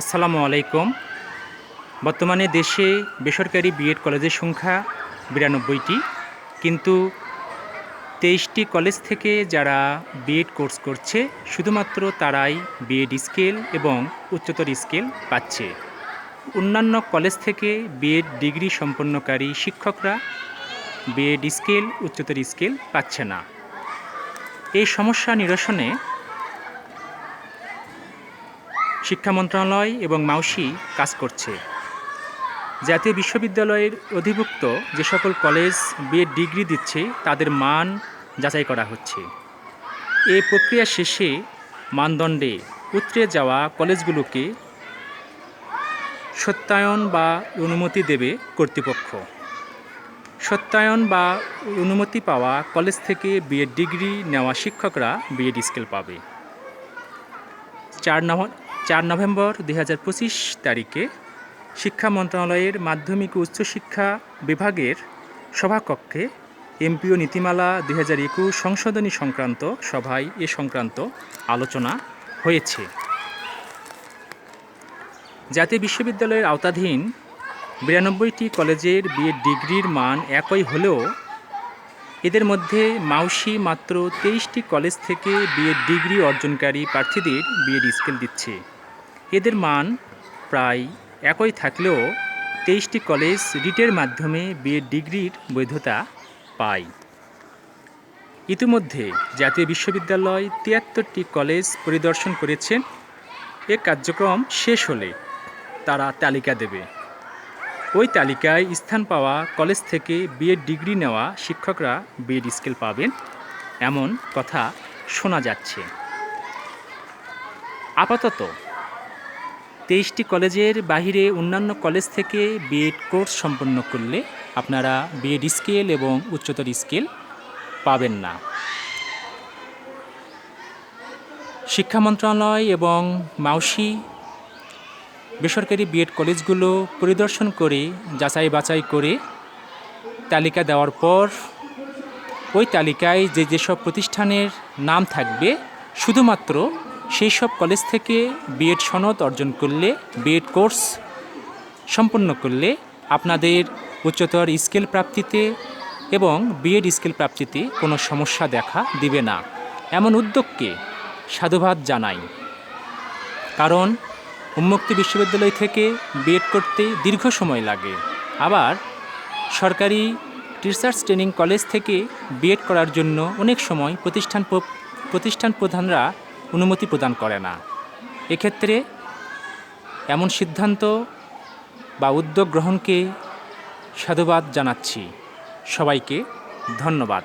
আসসালামু আলাইকুম। বর্তমানে দেশে বেসরকারি বিএড কলেজের সংখ্যা বিরানব্বইটি, কিন্তু তেইশটি কলেজ থেকে যারা বিএড কোর্স করছে, শুধুমাত্র তারাই বিএড স্কেল এবং উচ্চতর স্কেল পাচ্ছে। অন্যান্য কলেজ থেকে বিএড ডিগ্রি সম্পন্নকারী শিক্ষকরা বিএড স্কেল, উচ্চতর স্কেল পাচ্ছে না। এই সমস্যা নিরসনে শিক্ষা মন্ত্রণালয় এবং মাউসি কাজ করছে। জাতীয় বিশ্ববিদ্যালয়ের অধিভুক্ত যে সকল কলেজ বিএড ডিগ্রি দিচ্ছে, তাদের মান যাচাই করা হচ্ছে। এ প্রক্রিয়া শেষে মানদণ্ডে উতরে যাওয়া কলেজগুলোকে সত্যায়ন বা অনুমতি দেবে কর্তৃপক্ষ। সত্যায়ন বা অনুমতি পাওয়া কলেজ থেকে বিএড ডিগ্রি নেওয়া শিক্ষকরা বিএড স্কেল পাবে। চার নভ চার নভেম্বর দু হাজার পঁচিশ তারিখে শিক্ষা মন্ত্রণালয়ের মাধ্যমিক ও উচ্চশিক্ষা বিভাগের সভাকক্ষে এমপিও নীতিমালা দুই হাজার একুশ সংশোধনী সংক্রান্ত সভায় এ সংক্রান্ত আলোচনা হয়েছে। জাতীয় বিশ্ববিদ্যালয়ের আওতাধীন বিরানব্বইটি কলেজের বিএড ডিগ্রির মান একই হলেও এদের মধ্যে মাউসি মাত্র তেইশটি কলেজ থেকে বিএড ডিগ্রি অর্জনকারী প্রার্থীদের বিএড স্কেল দিচ্ছে। এদের মান প্রায় একই থাকলেও তেইশটি কলেজ রিটের মাধ্যমে বিএড ডিগ্রির বৈধতা পায়। ইতিমধ্যে জাতীয় বিশ্ববিদ্যালয় তিয়াত্তরটি কলেজ পরিদর্শন করেছেন এ কার্যক্রম শেষ হলে তারা তালিকা দেবে। ওই তালিকায় স্থান পাওয়া কলেজ থেকে বিএড ডিগ্রি নেওয়া শিক্ষকরা বিএড স্কেল পাবেন, এমন কথা শোনা যাচ্ছে। আপাতত তেইশটি কলেজের বাহিরে অন্যান্য কলেজ থেকে বিএড কোর্স সম্পন্ন করলে আপনারা বিএড স্কেল এবং উচ্চতর স্কেল পাবেন না। শিক্ষা মন্ত্রণালয় এবং মাউসি বেসরকারি বিএড কলেজগুলো পরিদর্শন করে, যাচাই বাছাই করে তালিকা দেওয়ার পর ওই তালিকায় যে যেসব প্রতিষ্ঠানের নাম থাকবে, শুধুমাত্র সেই সব কলেজ থেকে বিএড সনদ অর্জন করলে বিএড কোর্স সম্পন্ন করলে আপনাদের উচ্চতর স্কেল প্রাপ্তিতে এবং বিএড স্কেল প্রাপ্তিতে কোনো সমস্যা দেখা দিবে না। এমন উদ্যোগকে সাধুবাদ জানাই। কারণ উন্মুক্ত বিশ্ববিদ্যালয় থেকে বিএড করতে দীর্ঘ সময় লাগে। আবার সরকারি রিসার্চ ট্রেনিং কলেজ থেকে বিএড করার জন্য অনেক সময় প্রতিষ্ঠান প্রতিষ্ঠান প্রধানরা অনুমতি প্রদান করে না। এক্ষেত্রে এমন সিদ্ধান্ত বা উদ্যোগ গ্রহণকে সাধুবাদ জানাচ্ছি। সবাইকে ধন্যবাদ।